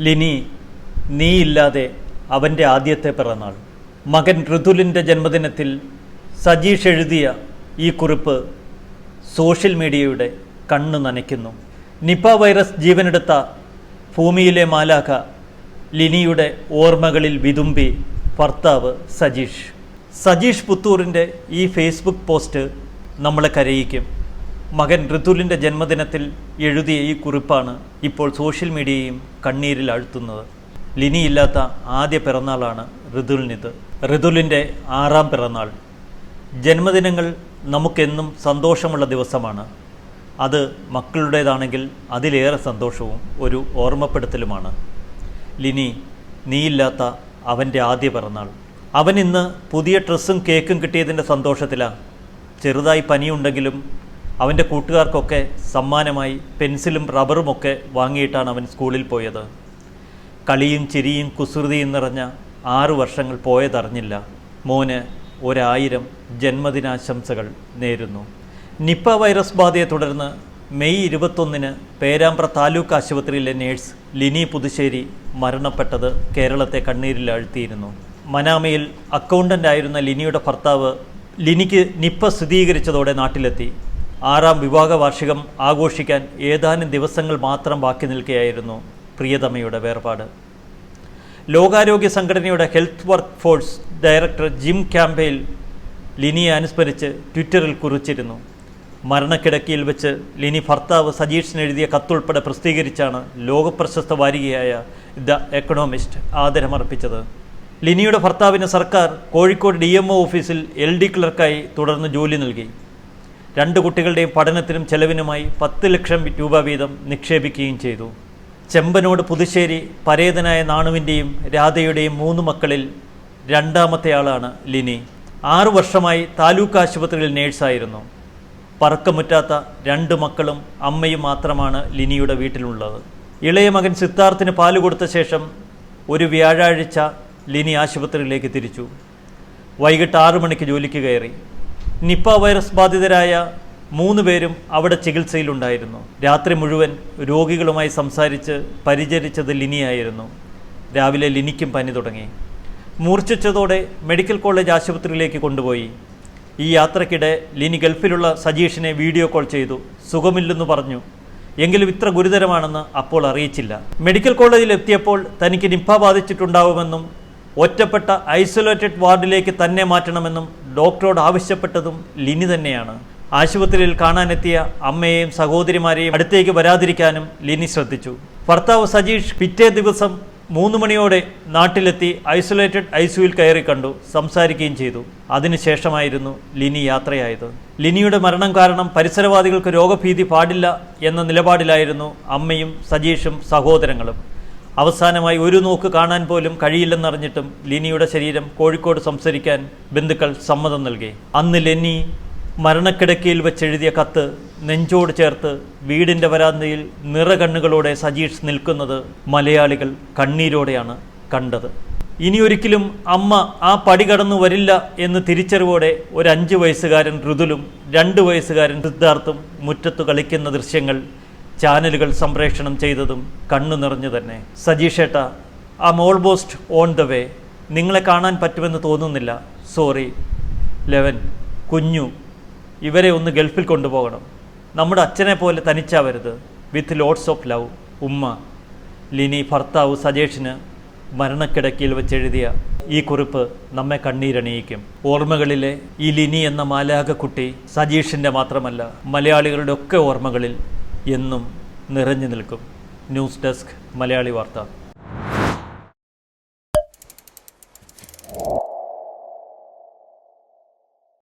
ലിനി നീയില്ലാതെ അവന്റെ ആദ്യത്തെ പിറന്നാൾ. മകൻ ഋതുലിന്റെ ജന്മദിനത്തിൽ സജീഷ് എഴുതിയ ഈ കുറിപ്പ് സോഷ്യൽ മീഡിയയുടെ കണ്ണ് നനയ്ക്കുന്നു. നിപ വൈറസ് ജീവനെടുത്ത ഭൂമിയിലെ മാലാഖ ലിനിയുടെ ഓർമ്മകളിൽ വിതുമ്പി ഭർത്താവ് സജീഷ്. സജീഷ് പുത്തൂറിന്റെ ഈ ഫേസ്ബുക്ക് പോസ്റ്റ് നമ്മളെ കരയിക്കും. മകൻ ഋതുലിന്റെ ജന്മദിനത്തിൽ എഴുതിയ ഈ കുറിപ്പാണ് ഇപ്പോൾ സോഷ്യൽ മീഡിയയും കണ്ണീരിൽ അഴുത്തുന്നത്. ലിനിയില്ലാത്ത ആദ്യ പിറന്നാളാണ് ഋതുലിനിത്. ഋതുലിന്റെ ആറാം പിറന്നാൾ. ജന്മദിനങ്ങൾ നമുക്കെന്നും സന്തോഷമുള്ള ദിവസമാണ്. അത് മക്കളുടേതാണെങ്കിൽ അതിലേറെ സന്തോഷവും ഒരു ഓർമ്മപ്പെടുത്തലുമാണ്. ലിനി നീയില്ലാത്ത അവന്റെ ആദ്യ പിറന്നാൾ. അവൻ ഇന്ന് പുതിയ ഡ്രസ്സും കേക്കും കിട്ടിയതിന്റെ സന്തോഷത്തിലാണ് ചെറുതായി പനിയുണ്ടെങ്കിലും അവന്റെ കൂട്ടുകാർക്കൊക്കെ സമ്മാനമായി പെൻസിലും റബ്ബറുമൊക്കെ വാങ്ങിയിട്ടാണ് അവൻ സ്കൂളിൽ പോയത്. കളിയും ചിരിയും കുസൃതിയും നിറഞ്ഞ ആറു വർഷങ്ങൾ പോയതറിഞ്ഞില്ല. മോന് ഒരായിരം ജന്മദിനാശംസകൾ നേരുന്നു. നിപ്പ വൈറസ് ബാധയെ തുടർന്ന് മെയ് ഇരുപത്തൊന്നിന് പേരാമ്പ്ര താലൂക്ക് ആശുപത്രിയിലെ നേഴ്സ് ലിനി പുതുശ്ശേരി മരണപ്പെട്ടത് കേരളത്തെ കണ്ണീരിൽ ആഴ്ത്തിയിരുന്നു. മനാമയിൽ അക്കൗണ്ടന്റായിരുന്ന ലിനിയുടെ ഭർത്താവ് ലിനിക്ക് നിപ്പ സ്ഥിരീകരിച്ചതോടെ നാട്ടിലെത്തി. ആറാം വിവാഹ വാർഷികം ആഘോഷിക്കാൻ ഏതാനും ദിവസങ്ങൾ മാത്രം ബാക്കി നിൽക്കുകയായിരുന്നു പ്രിയതമയുടെ വേർപാട്. ലോകാരോഗ്യ സംഘടനയുടെ health work force director Jim Campbell ലിനിയെ അനുസ്മരിച്ച് ട്വിറ്ററിൽ കുറിച്ചിരുന്നു. മരണക്കിടക്കിയിൽ വെച്ച് ലിനി ഭർത്താവ് സജീഷിന് എഴുതിയ കത്തുൾപ്പെടെ പ്രസിദ്ധീകരിച്ചാണ് ലോകപ്രശസ്ത വാരികയായ ദ എക്കണോമിസ്റ്റ് ആദരമർപ്പിച്ചത്. ലിനിയുടെ ഭർത്താവിന് സർക്കാർ കോഴിക്കോട് ഡി ഓഫീസിൽ എൽ ഡി ക്ലർക്കായി തുടർന്ന് ജോലി നൽകി. രണ്ട് കുട്ടികളുടെയും പഠനത്തിനും ചെലവിനുമായി പത്ത് ലക്ഷം രൂപ വീതം നിക്ഷേപിക്കുകയും ചെയ്തു. ചെമ്പനോട് പുതുശ്ശേരി പരേതനായ നാണുവിന്റെയും രാധയുടെയും മൂന്ന് മക്കളിൽ രണ്ടാമത്തെ ആളാണ് ലിനി. ആറു വർഷമായി താലൂക്ക് ആശുപത്രിയിൽ നേഴ്സായിരുന്നു. പറക്കമുറ്റാത്ത രണ്ട് മക്കളും അമ്മയും മാത്രമാണ് ലിനിയുടെ വീട്ടിലുള്ളത്. ഇളയ മകൻ സിദ്ധാർത്ഥിന് പാൽ കൊടുത്ത ശേഷം ഒരു വ്യാഴാഴ്ച ലിനി ആശുപത്രിയിലേക്ക് തിരിച്ചു. വൈകിട്ട് ആറു മണിക്ക് ജോലിക്ക് കയറി. നിപ്പ വൈറസ് ബാധിതരായ മൂന്ന് പേരും അവിടെ ചികിത്സയിലുണ്ടായിരുന്നു. രാത്രി മുഴുവൻ രോഗികളുമായി സംസാരിച്ച് പരിചരിച്ചത് ലിനിയായിരുന്നു. രാവിലെ ലിനിക്കും പനി തുടങ്ങി. മൂർച്ഛിച്ചതോടെ മെഡിക്കൽ കോളേജ് ആശുപത്രിയിലേക്ക് കൊണ്ടുപോയി. ഈ യാത്രക്കിടെ ലിനി ഗൾഫിലുള്ള സജീഷിനെ വീഡിയോ കോൾ ചെയ്തു. സുഖമില്ലെന്ന് പറഞ്ഞു. എങ്കിലും ഇത്ര ഗുരുതരമാണെന്ന് അപ്പോൾ അറിയിച്ചില്ല. മെഡിക്കൽ കോളേജിൽ എത്തിയപ്പോൾ തനിക്ക് നിപ്പ ബാധിച്ചിട്ടുണ്ടാവുമെന്നും ഒറ്റപ്പെട്ട ഐസൊലേറ്റഡ് വാർഡിലേക്ക് തന്നെ മാറ്റണമെന്നും ഡോക്ടറോട് ആവശ്യപ്പെട്ടതും ലിനി തന്നെയാണ്. ആശുപത്രിയിൽ കാണാനെത്തിയ അമ്മയെയും സഹോദരിമാരെയും അടുത്തേക്ക് വരാതിരിക്കാനും ലിനി ശ്രദ്ധിച്ചു. ഭർത്താവ് സജീഷ് പിറ്റേ ദിവസം മൂന്ന് മണിയോടെ നാട്ടിലെത്തി ഐസൊലേറ്റഡ് ഐസിയുയിൽ കയറി കണ്ടു സംസാരിക്കുകയും ചെയ്തു. അതിനുശേഷമായിരുന്നു ലിനി യാത്രയായത്. ലിനിയുടെ മരണം കാരണം പരിസരവാദികൾക്ക് രോഗഭീതി പാടില്ല എന്ന നിലപാടിലായിരുന്നു അമ്മയും സജീഷും സഹോദരങ്ങളും. അവസാനമായി ഒരു നോക്ക് കാണാൻ പോലും കഴിയില്ലെന്നറിഞ്ഞിട്ടും ലിനിയുടെ ശരീരം കോഴിക്കോട് സംസാരിക്കാൻ ബന്ധുക്കൾ സമ്മതം നൽകി. അന്ന് ലെന്നി മരണക്കിടക്കയിൽ വെച്ചെഴുതിയ കത്ത് നെഞ്ചോട് ചേർത്ത് വീടിന്റെ വരാന്തയിൽ നിറകണ്ണുകളോടെ സജീഷ് നിൽക്കുന്നത് മലയാളികൾ കണ്ണീരോടെയാണ് കണ്ടത്. ഇനിയൊരിക്കലും അമ്മ ആ പടി കടന്നു വരില്ല എന്ന് തിരിച്ചറിവോടെ ഒരു അഞ്ച് വയസ്സുകാരൻ ഋതുലും രണ്ട് വയസ്സുകാരൻ സിദ്ധാർത്ഥും മുറ്റത്തു കളിക്കുന്ന ദൃശ്യങ്ങൾ ചാനലുകൾ സംപ്രേഷണം ചെയ്തതും കണ്ണു നിറഞ്ഞു തന്നെ. സജീഷേട്ട I am almost on the way നിങ്ങളെ കാണാൻ പറ്റുമെന്ന് തോന്നുന്നില്ല. സോറി ലെവൻ കുഞ്ഞു ഇവരെ ഒന്ന് ഗൾഫിൽ കൊണ്ടുപോകണം. നമ്മുടെ അച്ഛനെ പോലെ തനിച്ചാവരുത്. വിത്ത് ലോട്ട്സ് ഓഫ് ലവ് ഉമ്മ. ലിനി ഭർത്താവ് സജേഷിന് മരണക്കിടക്കയിൽ വെച്ചെഴുതിയ ഈ കുറിപ്പ് നമ്മെ കണ്ണീരണിയിക്കും. ഓർമ്മകളിലെ ഈ ലിനി എന്ന മാലാകക്കുട്ടി സജീഷിന്റെ മാത്രമല്ല മലയാളികളുടെ ഒക്കെ ഓർമ്മകളിൽ എന്നും നിറഞ്ഞു നിൽക്കും. ന്യൂസ് ഡെസ്ക് മലയാളി വാർത്ത.